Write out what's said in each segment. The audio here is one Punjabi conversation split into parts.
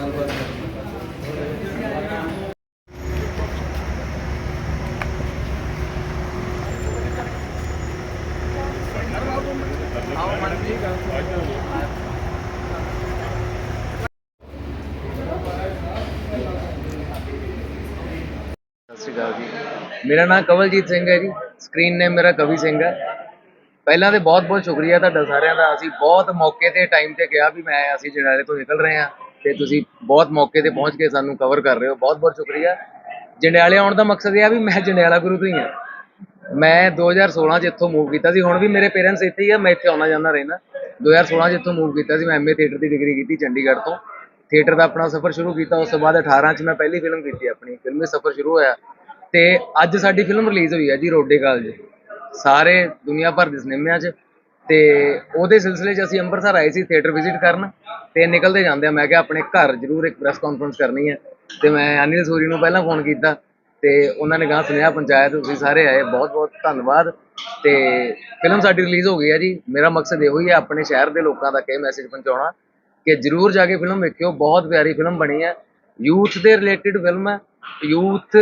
ਸਤਿ ਸ਼੍ਰੀ ਅਕਾਲ ਜੀ। ਮੇਰਾ ਨਾਮ ਕਵਲਜੀਤ ਸਿੰਘ ਹੈ ਜੀ। ਸਕਰੀਨ ਨੇਮ ਮੇਰਾ ਕਵੀ ਸਿੰਘ ਹੈ। ਪਹਿਲਾਂ ਤੇ ਬਹੁਤ ਬਹੁਤ ਸ਼ੁਕਰੀਆ ਤੁਹਾਡਾ ਸਾਰਿਆਂ ਦਾ। ਅਸੀਂ ਬਹੁਤ ਮੌਕੇ ਤੇ ਟਾਈਮ ਤੇ ਕਿਹਾ ਵੀ ਮੈਂ, ਅਸੀਂ ਜਨਾਲੇ ਤੋਂ ਨਿਕਲ ਰਹੇ ਹਾਂ। ਤੇ ਤੁਸੀਂ ਬਹੁਤ ਮੌਕੇ ਤੇ ਪਹੁੰਚ ਕੇ ਸਾਨੂੰ ਕਵਰ ਕਰ ਰਹੇ ਹੋ। ਬਹੁਤ ਬਹੁਤ ਸ਼ੁਕਰੀਆ। ਜੰਡਿਆਲੇ ਆਉਣ ਦਾ ਮਕਸਦ ਇਹ ਆ ਵੀ ਮੈਂ ਜੰਡਿਆਲਾ ਗੁਰੂ ਤੋਂ ਹੀ ਹਾਂ ਮੈਂ 2016 ਚ ਇੱਥੋਂ ਮੂਵ ਕੀਤਾ ਸੀ। ਹੁਣ ਵੀ ਮੇਰੇ ਪੇਰੈਂਟਸ ਇੱਥੇ ਹੀ ਆ, ਮੈਂ ਇੱਥੇ ਆਉਣਾ ਜਾਂਦਾ ਰਹਿਣਾ। 2016 ਚ ਇੱਥੋਂ ਮੂਵ ਕੀਤਾ ਸੀ। ਮੈਂ ਐਮਏ ਥੀਏਟਰ ਦੀ ਡਿਗਰੀ ਕੀਤੀ ਚੰਡੀਗੜ੍ਹ ਤੋਂ। ਥੀਏਟਰ ਦਾ ਆਪਣਾ ਸਫ਼ਰ ਸ਼ੁਰੂ ਕੀਤਾ। ਉਸ ਤੋਂ ਬਾਅਦ 18 ਚ ਮੈਂ ਪਹਿਲੀ ਫਿਲਮ ਕੀਤੀ ਆਪਣੀ। ਫਿਲਮੀ ਸਫ਼ਰ ਸ਼ੁਰੂ ਹੋਇਆ। ਤੇ ਅੱਜ ਸਾਡੀ ਫਿਲਮ ਰਿਲੀਜ਼ ਹੋਈ ਹੈ ਜੀ, ਰੋਡੇ ਕਾਲਜ। ਸਾਰੇ ਦੁਨੀਆ ਭਰ ਦੇ ਸਿਨੇਮਿਆਂ 'ਚ। ਤੇ ਉਹਦੇ ਸਿਲਸਿਲੇ 'ਚ ਅਸੀਂ ਅੰਮ੍ਰਿਤਸਰ ਆਏ ਸੀ ਥੀਏਟਰ ਵਿਜ਼ਿਟ ਕਰਨ ਤੇ ਨਿਕਲਦੇ ਜਾਂਦੇ ਆ। ਮੈਂ ਕਿਹਾ ਆਪਣੇ ਘਰ ਜ਼ਰੂਰ ਇੱਕ ਪ੍ਰੈਸ ਕਾਨਫਰੰਸ ਕਰਨੀ ਹੈ ਤੇ ਮੈਂ ਅਨਿਲ ਸੂਰੀ ਨੂੰ ਪਹਿਲਾਂ ਫੋਨ ਕੀਤਾ ਤੇ ਉਹਨਾਂ ਨੇ ਕਹਾ ਸੁਨੇਹਾ ਪੰਚਾਇਤ ਤੁਸੀਂ ਸਾਰੇ ਆਏ ਬਹੁਤ ਬਹੁਤ ਧੰਨਵਾਦ ਤੇ ਫਿਲਮ ਸਾਡੀ ਰਿਲੀਜ਼ ਹੋ ਗਈ ਹੈ ਜੀ। ਮੇਰਾ ਮਕਸਦ ਇਹੋ ਹੀ ਹੈ ਆਪਣੇ ਸ਼ਹਿਰ ਦੇ ਲੋਕਾਂ ਤੱਕ ਇਹ ਮੈਸੇਜ ਪਹੁੰਚਾਉਣਾ ਕਿ ਜਰੂਰ ਜਾ ਕੇ ਫਿਲਮ ਵੇਖਿਓ, ਬਹੁਤ ਪਿਆਰੀ ਫਿਲਮ ਬਣੀ ਹੈ। ਯੂਥ ਦੇ ਰਿਲੇਟਡ ਫਿਲਮ ਹੈ। ਯੂਥ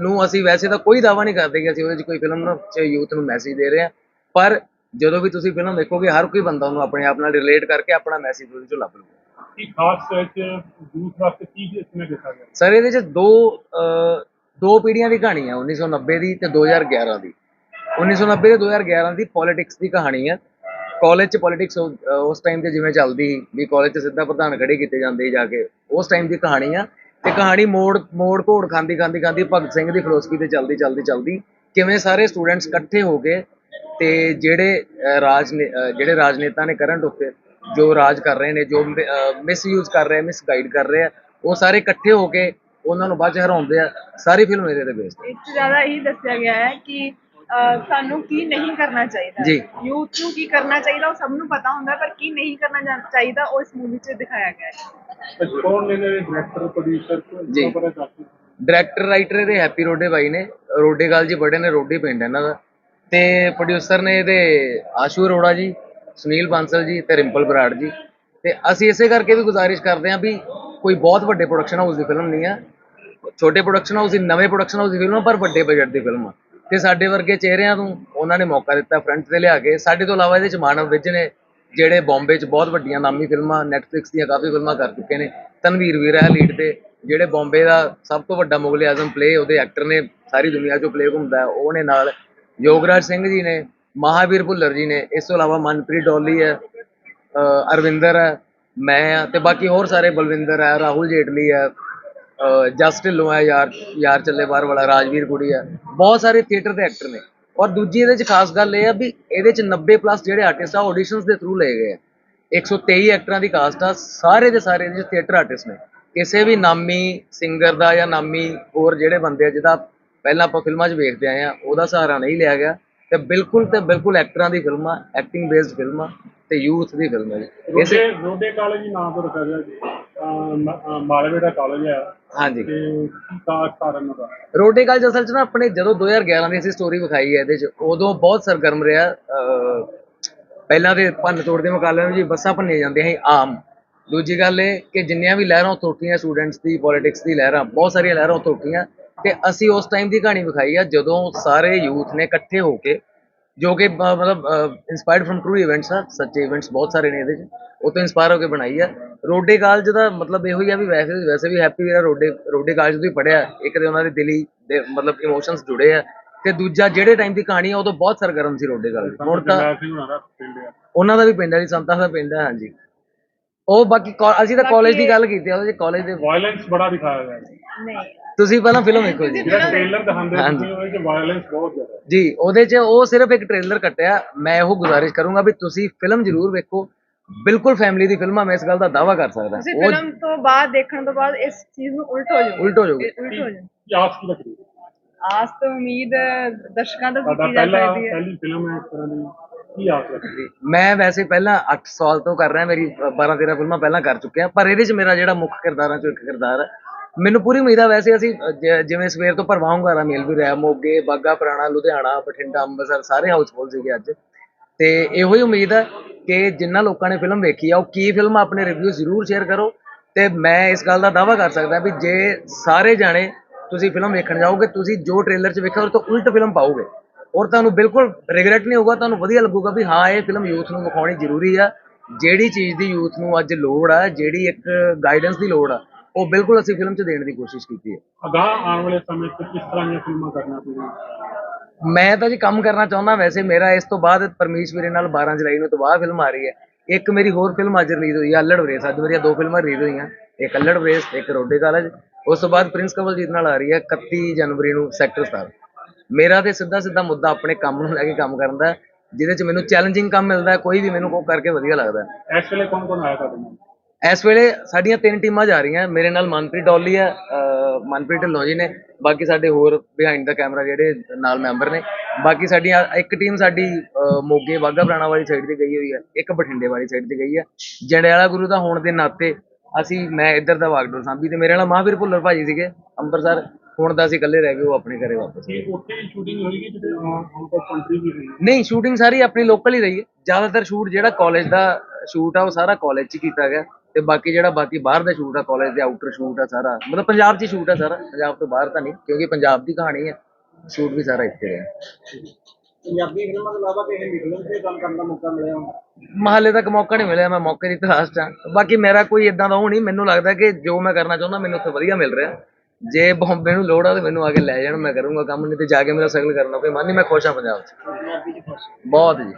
ਨੂੰ ਅਸੀਂ ਵੈਸੇ ਤਾਂ ਕੋਈ ਦਾਵਾ ਨਹੀਂ ਕਰਦੇ ਕਿ ਅਸੀਂ ਉਹਦੇ 'ਚ ਕੋਈ ਫਿਲਮ ਨੂੰ ਚ ਯੂਥ ਨੂੰ ਮੈਸੇਜ ਦੇ ਰਹੇ ਹਾਂ। ਪਰ ਜਦੋਂ ਵੀ ਤੁਸੀਂ ਫਿਲਮ ਵੇਖੋਗੇ ਹਰ ਕੋਈ ਬੰਦਾ ਉਹਨੂੰ ਆਪਣੇ ਆਪ ਨਾਲ ਰਿਲੇਟ ਕਰਕੇ ਆਪਣਾ ਮੈਸੇਜ ਉਹਦੇ 'ਚੋਂ ਲੱਭ ਲੂਗਾ ਕੀ ਖਾਸ ਵਿੱਚ ਯੂਥ ਵਾਸਤੇ ਕੀ ਇਸਨੇ ਦੇਖਾ ਗਿਆ? ਸਰ ਇਹਦੇ 'ਚ ਦੋ ਦੋ ਪੀੜ੍ਹੀਆਂ ਦੀ ਕਹਾਣੀ ਹੈ 1990 ਦੀ ਤੇ 2011 ਦੀ। 1990 ਤੇ 2011 ਦੀ ਪੋਲਿਟਿਕਸ ਦੀ ਕਹਾਣੀ ਹੈ ਕਾਲਜ 'ਚ ਪੋਲਿਟਿਕਸ ਉਸ ਟਾਈਮ ਤੇ ਜਿਵੇਂ ਚੱਲਦੀ ਸੀ ਵੀ ਕਾਲਜ 'ਚ ਸਿੱਧਾ ਪ੍ਰਧਾਨ ਖੜੇ ਕੀਤੇ ਜਾਂਦੇ ਜਾ ਕੇ ਉਸ ਟਾਈਮ ਦੀ ਕਹਾਣੀ ਆ। ਤੇ ਕਹਾਣੀ ਮੋੜ ਮੋੜ ਘੋੜ ਖਾਂਦੀ ਖਾਂਦੀ ਖਾਂਦੀ ਭਗਤ ਸਿੰਘ ਦੀ ਫਿਲਾਸਫੀ ਤੇ ਚੱਲਦੀ ਚੱਲਦੀ ਚੱਲਦੀ ਕਿਵੇਂ ਸਾਰੇ ਸਟੂਡੈਂਟਸ ਇਕੱਠੇ ਹੋ ਕੇ ਤੇ ਜਿਹੜੇ ਰਾਜ ਜਿਹੜੇ ਰਾਜਨੇਤਾ ਨੇ ਕਰੰਟ ਉੱਤੇ ਜੋ ਰਾਜ ਕਰ ਰਹੇ ਨੇ ਜੋ ਮਿਸਯੂਜ਼ ਕਰ ਰਹੇ ਮਿਸ ਗਾਈਡ ਕਰ ਰਹੇ ਆ ਉਹ ਸਾਰੇ ਇਕੱਠੇ ਹੋ ਕੇ ਉਹਨਾਂ ਨੂੰ ਬਾਅਦ ਚ ਹਰਾਉਂਦੇ ਆ ਸਾਰੀ ਫਿਲਮ ਇਹਦੇ ਤੇ ਬੇਸਡ ਇਸ 'ਚ ਜ਼ਿਆਦਾ ਇਹੀ ਦੱਸਿਆ ਗਿਆ ਹੈ ਕਿ ਸਾਨੂੰ ਕੀ ਨਹੀਂ ਕਰਨਾ ਚਾਹੀਦਾ। ਜੀ। ਯੂਥ ਨੂੰ ਕੀ ਕਰਨਾ ਚਾਹੀਦਾ ਉਹ ਸਭ ਨੂੰ ਪਤਾ ਹੁੰਦਾ ਪਰ ਕੀ ਨਹੀਂ ਕਰਨਾ ਚਾਹੀਦਾ ਉਹ ਇਸ ਮੂਵੀ 'ਚ ਦਿਖਾਇਆ ਗਿਆ ਹੈ। ਤੇ ਕੌਣ ਨੇ ਨੇ ਡਾਇਰੈਕਟਰ ਪ੍ਰੋਡਿਊਸਰ ਜੀ। ਡਾਇਰੈਕਟਰ ਰਾਈਟਰ ਇਹਦੇ ਹੈਪੀ ਰੋਡੇ ਬਾਈ ਨੇ ਰੋਡੇ ਗਾਲ ਜੀ ਬੜੇ ਨੇ ਰੋਡੇ ਪਿੰਡ ਇਹਨਾਂ ਦਾ। ਤੇ ਪ੍ਰੋਡਿਊਸਰ ਨੇ ਇਹਦੇ ਆਸ਼ੂ ਅਰੋੜਾ ਜੀ, ਸੁਨੀਲ ਬਾਂਸਲ ਜੀ ਤੇ ਰਿੰਪਲ ਬਰਾੜ ਜੀ। ਤੇ ਅਸੀਂ ਇਸੇ ਕਰਕੇ ਵੀ ਗੁਜ਼ਾਰਿਸ਼ ਕਰਦੇ ਹਾਂ ਵੀ ਕੋਈ ਬਹੁਤ ਵੱਡੇ ਪ੍ਰੋਡਕਸ਼ਨ ਹਾਊਸ ਦੀ ਫਿਲਮ ਨਹੀਂ ਆ। ਛੋਟੇ ਪ੍ਰੋਡਕਸ਼ਨ ਹਾਊਸ ਦੀ, ਨਵੇਂ ਪ੍ਰੋਡਕਸ਼ਨ ਹਾਊਸ ਦੀ ਫਿਲਮ ਆ, ਪਰ ਵੱਡੇ ਬਜਟ ਦੀ ਫਿਲਮ ਆ। ਤੇ ਸਾਡੇ ਵਰਗੇ ਚਿਹਰਿਆਂ ਨੂੰ ਉਹਨਾਂ ਨੇ ਮੌਕਾ ਦਿੱਤਾ ਫਰੰਟ ਤੇ ਲਿਆ ਕੇ। ਸਾਡੇ ਤੋਂ ਇਲਾਵਾ ਇਹਦੇ ਚ ਮਾਨਵ ਵਿਜ ਨੇ, ਜਿਹੜੇ ਬੰਬੇ 'ਚ ਬਹੁਤ ਵੱਡੀਆਂ ਨਾਮੀ ਫਿਲਮਾਂ ਨੈਟਫਲਿਕਸ ਦੀਆਂ ਕਾਫੀ ਫਿਲਮਾਂ ਕਰ ਚੁੱਕੇ ਨੇ। ਤਨਵੀਰ ਵੀਰ ਹੈ ਲੀਡ ਤੇ, ਜਿਹੜੇ ਬੰਬੇ ਦਾ ਸਭ ਤੋਂ ਵੱਡਾ ਮੁਗਲ ਆਜ਼ਮ ਪਲੇ ਉਹਦੇ ਐਕਟਰ ਨੇ ਸਾਰੀ ਦੁਨੀਆ 'ਚੋਂ ਪਲੇ ਘੁੰਮਦਾ ਉਹਨੇ ਨਾਲ ਯੋਗਰਾਜ ਸਿੰਘ ਜੀ ਨੇ, ਮਹਾਵੀਰ ਭੁੱਲਰ ਜੀ ਨੇ, ਇਸ ਤੋਂ ਇਲਾਵਾ ਮਨਪ੍ਰੀਤ ਡੋਲੀ ਹੈ ਅਰਵਿੰਦਰ ਹੈ, ਮੈਂ ਆ ਤੇ ਬਾਕੀ ਹੋਰ ਸਾਰੇ ਬਲਵਿੰਦਰ ਹੈ, ਰਾਹੁਲ ਜੇਟਲੀ ਹੈ, ਅਹ ਜਸ ਢਿੱਲੋਂ ਹੈ ਯਾਰ ਯਾਰ ਚੱਲੇ ਬਾਹਰ ਵਾਲਾ, ਰਾਜਵੀਰ ਗੁੜੀ ਹੈ। ਬਹੁਤ ਸਾਰੇ ਥੀਏਟਰ ਦੇ ਐਕਟਰ ਨੇ। ਔਰ ਦੂਜੀ ਇਹਦੇ ਚ ਖਾਸ ਗੱਲ ਇਹ ਆ ਵੀ ਇਹਦੇ ਚ 90 ਪਲੱਸ ਜਿਹੜੇ ਆਰਟਿਸਟ ਆ ਆਡੀਸ਼ਨਸ ਦੇ ਥਰੂ ਲਏ ਗਏ ਆ। 123 ਐਕਟਰਾਂ ਦੀ ਕਾਸਟ ਆ, ਸਾਰੇ ਦੇ ਸਾਰੇ ਇਹਦੇ ਚ ਥੀਏਟਰ ਆਰਟਿਸਟ ਨੇ। ਕਿਸੇ ਵੀ ਨਾਮੀ ਸਿੰਗਰ ਦਾ ਜਾਂ ਨਾਮੀ ਹੋਰ ਜਿਹੜੇ ਬੰਦੇ ਆ, ਜਿਹਦਾ ਪਹਿਲਾਂ ਆਪਾਂ ਫਿਲਮਾਂ 'ਚ ਵੇਖਦੇ ਆਏ ਆ ਉਹਦਾ ਸਹਾਰਾ ਨਹੀਂ ਲਿਆ ਗਿਆ। ਤੇ ਬਿਲਕੁਲ ਤੇ ਬਿਲਕੁਲ ਐਕਟਰਾਂ ਦੀ ਫਿਲਮਾਂ ਐਕਟਿੰਗ ਬੇਸਡ ਫਿਲਮਾਂ ਤੇ ਯੂਥ ਦੀ ਫਿਲਮ ਜੀ। ਇਸੇ ਰੋਡੇ ਕਾਲਜ ਹੀ ਨਾਮ ਤੋਂ ਰੱਖਿਆ ਗਿਆ ਜੀ। ਮਾਲਵੇ ਦਾ ਕਾਲਜ ਹੈ ਹਾਂਜੀ। ਤੇ ਕੀ ਖਾਸ ਕਾਰਨ ਉਹਦਾ ਰੋਡੇ ਕਾਲਜ ਅਸਲ 'ਚ ਨਾ ਆਪਣੇ ਜਦੋਂ 2011 ਦੀ ਅਸੀਂ ਸਟੋਰੀ ਵਿਖਾਈ ਹੈ ਇਹਦੇ 'ਚ ਉਦੋਂ ਬਹੁਤ ਸਰਗਰਮ ਰਿਹਾ। ਪਹਿਲਾਂ ਤੇ ਭੰਨ ਤੋੜ ਦੇ ਮੁਕਾਬਲੇ ਵਿੱਚ ਜੀ ਬੱਸਾਂ ਭੰਨੀਆਂ ਜਾਂਦੀਆਂ ਸੀ ਆਮ। ਦੂਜੀ ਗੱਲ ਇਹ ਕਿ ਜਿੰਨੀਆਂ ਵੀ ਲਹਿਰਾਂ ਉੱਠੀਆਂ ਸਟੂਡੈਂਟਸ ਦੀ ਪੋਲਿਟਿਕਸ ਦੀ ਲਹਿਰਾਂ ਬਹੁਤ ਸਾਰੀਆਂ ਲਹਿਰਾਂ ਉੱਠੀਆਂ। ਤੇ ਅਸੀਂ ਉਸ ਟਾਈਮ ਦੀ ਕਹਾਣੀ ਵਿਖਾਈ ਆ ਜਦੋਂ ਸਾਰੇ ਯੂਥ ਨੇ ਇਕੱਠੇ ਹੋ ਕੇ ਜੋ ਕਿ ਮਤਲਬ ਇਨਸਪਾਇਰਡ ਫਰਮ ਟਰੂ ਇਵੈਂਟਸ ਆ ਸੱਚੇ ਇਵੈਂਟਸ ਬਹੁਤ ਸਾਰੇ ਨੇ ਇਹਦੇ 'ਚ ਉਹ ਤੋਂ ਇਨਸਪਾਇਰ ਹੋ ਕੇ ਬਣਾਈ ਆ। ਰੋਡੇ ਕਾਲਜ ਦਾ ਮਤਲਬ ਇਹੋ ਹੀ ਆ ਵੀ ਵੈਸੇ ਵੈਸੇ ਵੀ ਹੈਪੀ ਵੀਰਾ ਰੋਡੇ ਰੋਡੇ ਕਾਲਜ ਤੋਂ ਹੀ ਪੜਿਆ ਇੱਕ ਤੇ ਉਹਨਾਂ ਦੇ ਦਿਲੀ ਦੇ ਮਤਲਬ ਇਮੋਸ਼ਨਸ ਜੁੜੇ ਆ ਤੇ ਦੂਜਾ ਜਿਹੜੇ ਟਾਈਮ ਦੀ ਕਹਾਣੀ ਆ ਉਦੋਂ ਬਹੁਤ ਸਰਗਰਮ ਸੀ ਰੋਡੇ ਕਾਲਜ ਹੁਣ ਤਾਂ ਆ ਉਹਨਾਂ ਦਾ ਵੀ ਪਿੰਡ ਹੈ ਜੀ ਸੰਤਾਂ ਦਾ ਪਿੰਡ ਹੈ ਹਾਂਜੀ। ਉਹ ਬਾਕੀ ਅਸੀਂ ਤਾਂ ਕਾਲਜ ਦੀ ਗੱਲ ਕੀਤੀ ਆ ਉਹਦੇ ਕਾਲਜ ਦੇ ਵਾਇਲੈਂਸ ਬੜਾ ਦਿਖਾਇਆ ਗਿਆ। ਨਹੀਂ। ਤੁਸੀਂ ਪਹਿਲਾਂ ਫਿਲਮ ਵੇਖੋ ਜੀ। ਜਿਹੜਾ ਟ੍ਰੇਲਰ ਦਿਖਾਉਂਦੇ ਹਾਂਜੀ। ਤੁਸੀਂ ਉਹਦੇ ਚ ਵਾਇਲੈਂਸ ਬਹੁਤ ਜ਼ਿਆਦਾ। ਹੈ ਜੀ ਉਹਦੇ 'ਚ ਉਹ ਸਿਰਫ ਇੱਕ ਟ੍ਰੇਲਰ ਕੱਟਿਆ। ਮੈਂ ਇਹੋ ਗੁਜ਼ਾਰਿਸ਼ ਕਰੂੰਗਾ ਵੀ ਤੁਸੀਂ ਫਿਲਮ ਜ਼ਰੂਰ ਵੇਖੋ। ਬਿਲਕੁਲ ਫੈਮਿਲੀ ਦੀ ਫਿਲਮ ਆ ਮੈਂ ਇਸ ਗੱਲ ਦਾ ਦਾਵਾ ਕਰ ਸਕਦਾ। ਤੁਸੀਂ ਉਹ ਫਿਲਮ ਤੋਂ ਬਾਅਦ ਦੇਖਣ ਤੋਂ ਬਾਅਦ ਇਸ ਚੀਜ਼ ਨੂੰ ਉਲਟ ਹੋ ਜਾਓਗੇ। ਉਲਟ ਹੋ ਜਾਓਗੇ। ਉਲਟ ਹੋ ਜਾਓਗੇ। ਕੀ ਆਸ ਕੀ ਰੱਖੀ ਆਸ ਤੋਂ ਉਮੀਦ ਦਰਸ਼ਕਾਂ ਤੋਂ ਸਾਡਾ ਕੀਤੀ ਜਾ ਪਹਿਲਾ ਸਕਦੀ ਹੈ। ਪਹਿਲੀ ਫਿਲਮ ਹੈ ਇਸ ਤਰ੍ਹਾਂ ਦੀ। ਕੀ ਆਸ ਜੀ, ਮੈਂ ਵੈਸੇ ਪਹਿਲਾਂ 8 ਸਾਲ ਤੋਂ ਕਰ ਰਿਹਾ ਮੇਰੀ 12 13 ਫਿਲਮਾਂ ਪਹਿਲਾਂ ਕਰ ਚੁੱਕਿਆ। ਪਰ ਇਹਦੇ 'ਚ ਮੇਰਾ ਜਿਹੜਾ ਮੁੱਖ ਕਿਰਦਾਰਾਂ 'ਚੋਂ ਇੱਕ ਕਿਰਦਾਰ ਹੈ ਮੈਨੂੰ ਪੂਰੀ ਉਮੀਦ ਆ ਵੈਸੇ ਅਸੀਂ ਜ- ਜਿਵੇਂ ਸਵੇਰ ਤੋਂ ਭਰਵਾਂ ਹੁੰਗਾਰਾ ਮੇਲ ਵੀ ਰਿਹਾ, ਮੋਗੇ ਬਾਗਾ ਪੁਰਾਣਾ, ਲੁਧਿਆਣਾ, ਬਠਿੰਡਾ, ਅੰਮ੍ਰਿਤਸਰ, ਸਾਰੇ ਹਾਊਸਫੁੱਲ ਸੀਗੇ ਅੱਜ। ਤੇ ਇਹੋ ਹੀ ਉਮੀਦ ਹੈ ਕਿ ਜਿਨ੍ਹਾਂ ਲੋਕਾਂ ਨੇ ਫਿਲਮ ਵੇਖੀ ਆ, ਉਹ ਕੀ ਫਿਲਮ ਆਪਣੇ ਰਿਵਿਊ ਜ਼ਰੂਰ ਸ਼ੇਅਰ ਕਰੋ ਤੇ ਮੈਂ ਇਸ ਗੱਲ ਦਾ ਦਾਅਵਾ ਕਰ ਸਕਦਾ ਵੀ ਜੇ ਸਾਰੇ ਜਾਣੇ ਤੁਸੀਂ ਫਿਲਮ ਵੇਖਣ ਜਾਓਗੇ, ਤੁਸੀਂ ਜੋ ਟ੍ਰੇਲਰ 'ਚ ਵੇਖਿਆ ਉਹ ਤੋਂ ਉਲਟ ਫਿਲਮ ਪਾਓਗੇ। ਔਰ ਤੁਹਾਨੂੰ ਬਿਲਕੁਲ ਰਿਗਰੈਟ ਨਹੀਂ ਹੋਊਗਾ, ਤੁਹਾਨੂੰ ਵਧੀਆ ਲੱਗੂਗਾ ਵੀ ਹਾਂ, ਇਹ ਫਿਲਮ ਯੂਥ ਨੂੰ ਵਿਖਾਉਣੀ ਜ਼ਰੂਰੀ ਆ। ਜਿਹੜੀ ਚੀਜ਼ ਦੀ ਯੂਥ ਨੂੰ ਅੱਜ ਲੋੜ ਆ, ਜਿਹੜੀ ਇੱਕ ਗਾਈਡੈਂਸ ਦੀ ਲੋੜ ਆ ਉਹ ਬਿਲਕੁਲ ਅਸੀਂ ਫਿਲਮ 'ਚ ਦੇਣ ਦੀ ਕੋਸ਼ਿਸ਼ ਕੀਤੀ ਹੈ। ਅਗਾਂਹ ਆਉਣ ਵਾਲੇ ਸਮੇਂ 'ਚ ਕਿਸ ਤਰ੍ਹਾਂ ਦੀਆਂ ਫਿਲਮਾਂ ਕਰਨਾ ਪਊਗੀ? ਮੈਂ ਤਾਂ ਜੀ ਕੰਮ ਕਰਨਾ ਚਾਹੁੰਦਾ ਵੈਸੇ ਮੇਰਾ ਇਸ ਤੋਂ ਬਾਅਦ ਪਰਮੇਸ਼ ਵੀਰੇ ਨਾਲ 12 ਜੁਲਾਈ ਨੂੰ ਤੋਂ ਬਾਅਦ ਫਿਲਮ ਆ ਰਹੀ ਹੈ। ਇੱਕ ਮੇਰੀ ਹੋਰ ਫਿਲਮ ਅੱਜ ਰਿਲੀਜ਼ ਹੋਈ ਹੈ ਅੱਲੜ ਵਰੇਸ। ਅੱਜ ਮੇਰੀਆਂ ਦੋ ਫਿਲਮਾਂ ਰਿਲੀਜ਼ ਹੋਈਆਂ ਇੱਕ ਅੱਲੜ ਵਰੇਸ ਇੱਕ ਰੋਡੇ ਕਾਲਜ। ਉਸ ਤੋਂ ਬਾਅਦ ਪ੍ਰਿੰਸ ਕਵਲਜੀਤ ਨਾਲ ਆ ਰਹੀ ਹੈ 31 ਜਨਵਰੀ ਨੂੰ ਸੈਕਟਰ 17 ਮੇਰਾ ਤੇ ਸਿੱਧਾ ਸਿੱਧਾ ਮੁੱਦਾ ਆਪਣੇ ਕੰਮ ਨੂੰ ਲੈ ਕੇ ਕੰਮ ਕਰਨ ਦਾ ਜਿਹਦੇ 'ਚ ਮੈਨੂੰ ਚੈਲੰਜਿੰਗ ਕੰਮ ਮਿਲਦਾ ਕੋਈ ਵੀ ਮੈਨੂੰ ਉਹ ਕਰਕੇ ਵਧੀਆ ਲੱਗਦਾ। ਇਸ ਵੇਲੇ ਕੌਣ ਕੌਣ ਆਇਆ ਤੁਹਾਡੇ ਨਾਲ? ਇਸ ਵੇਲੇ ਸਾਡੀਆਂ ਤਿੰਨ ਟੀਮਾਂ ਜਾ ਰਹੀਆਂ। ਮੇਰੇ ਨਾਲ ਮਨਪ੍ਰੀਤ ਡੋਲੀ ਹੈ ਅਹ ਮਨਪ੍ਰੀਤ ਢਿੱਲੋਂ ਜੀ ਨੇ। ਬਾਕੀ ਸਾਡੇ ਹੋਰ ਬਿਹਾਈਂਡ ਦਾ ਕੈਮਰਾ ਜਿਹੜੇ ਨਾਲ ਮੈਂਬਰ ਨੇ। ਬਾਕੀ ਸਾਡੀਆਂ ਇੱਕ ਟੀਮ ਸਾਡੀ ਅਹ ਮੋਗੇ ਬਾਗਾ ਪੁਰਾਣਾ ਵਾਲੀ ਸਾਈਡ ਤੇ ਗਈ ਹੋਈ ਹੈ। ਇੱਕ ਬਠਿੰਡੇ ਵਾਲੀ ਸਾਈਡ ਤੇ ਗਈ ਹੈ। ਜੰਡਿਆਲਾ ਗੁਰੂ ਦਾ ਹੋਣ ਦੇ ਨਾਤੇ ਅਸੀਂ ਮੈਂ ਇੱਧਰ ਦਾ ਵਾਗਡੋਰ ਸਾਂਭੀ ਤੇ ਮੇਰੇ ਨਾਲ ਮਹਾਵੀਰ ਭੁੱਲਰ ਭਾਜੀ ਸੀਗੇ ਅੰਮ੍ਰਿਤਸਰ। ਹੁਣ ਤਾਂ ਅਸੀਂ ਇਕੱਲੇ ਰਹਿ ਗਏ ਉਹ ਆਪਣੇ ਘਰੇ ਵਾਪਸ ਕੀ ਉੱਥੇ ਸ਼ੂਟਿੰਗ ਹੋਏਗੀ ਜਿੱਥੇ ਆਊਟ ਆਫ ਕੰਟਰੀ ਵੀ ਹੋਈ? ਨਹੀਂ ਸ਼ੂਟਿੰਗ ਸਾਰੀ ਆਪਣੀ ਲੋਕਲ ਹੀ ਰਹੀ ਹੈ। ਜ਼ਿਆਦਾਤਰ ਸ਼ੂਟ ਜਿਹੜਾ ਕਾਲਜ ਦਾ ਸ਼ੂਟ ਆ ਉਹ ਸਾਰਾ ਕਾਲਜ 'ਚ ਹੀ ਕੀਤਾ ਗਿਆ। ਤੇ ਬਾਕੀ ਜਿਹੜਾ ਬਾਕੀ ਬਾਹਰ ਦਾ ਸ਼ੂਟ ਆ ਕਾਲਜ ਦੇ ਆਊਟਰ ਸ਼ੂਟ ਆ ਸਾਰਾ ਮਤਲਬ ਪੰਜਾਬ 'ਚ ਹੀ ਸ਼ੂਟ ਆ ਸਾਰਾ ਪੰਜਾਬ ਤੋਂ ਬਾਹਰ ਤਾਂ ਨਹੀਂ ਕਿਉਂਕਿ ਪੰਜਾਬ ਦੀ ਕਹਾਣੀ ਹੈ ਸ਼ੂਟ ਵੀ ਸਾਰਾ ਇੱਥੇ ਹੈ ਪੰਜਾਬੀ ਫਿਲਮਾਂ ਤੋਂ ਇਲਾਵਾ ਕਿਸੇ ਮਿਡਲਨ ਤੇ ਕੰਮ ਕਰਨ ਦਾ ਮੌਕਾ ਮਿਲਿਆ ਮਹੱਲੇ ਤੱਕ ਮੌਕਾ ਨਹੀਂ ਮਿਲਿਆ ਮੈਂ ਮੌਕੇ ਦੀ ਤਲਾਸ਼ 'ਚ ਹਾਂ। ਬਾਕੀ ਮੇਰਾ ਕੋਈ ਇਦਾਂ ਦਾ ਉਹ ਨਹੀਂ ਮੈਨੂੰ ਲੱਗਦਾ ਕਿ ਜੋ ਮੈਂ ਕਰਨਾ ਚਾਹੁੰਦਾ ਮੈਨੂੰ ਉੱਥੇ ਵਧੀਆ ਮਿਲ ਰਿਹਾ। ਜੇ ਬੰਬੇ ਨੂੰ ਲੋੜ ਆ ਤੇ ਮੈਨੂੰ ਆ ਕੇ ਲੈ ਜਾਣ ਮੈਂ ਕਰੂੰਗਾ ਕੰਮ ਨਹੀਂ ਤੇ ਜਾ ਕੇ ਮੇਰਾ ਸਟਰਗਲ ਕਰਨਾ ਕੋਈ ਮਨ ਨਹੀਂ ਮੈਂ ਖੁਸ਼ ਹਾਂ ਪੰਜਾਬ 'ਚ। ਬਹੁਤ ਜੀ।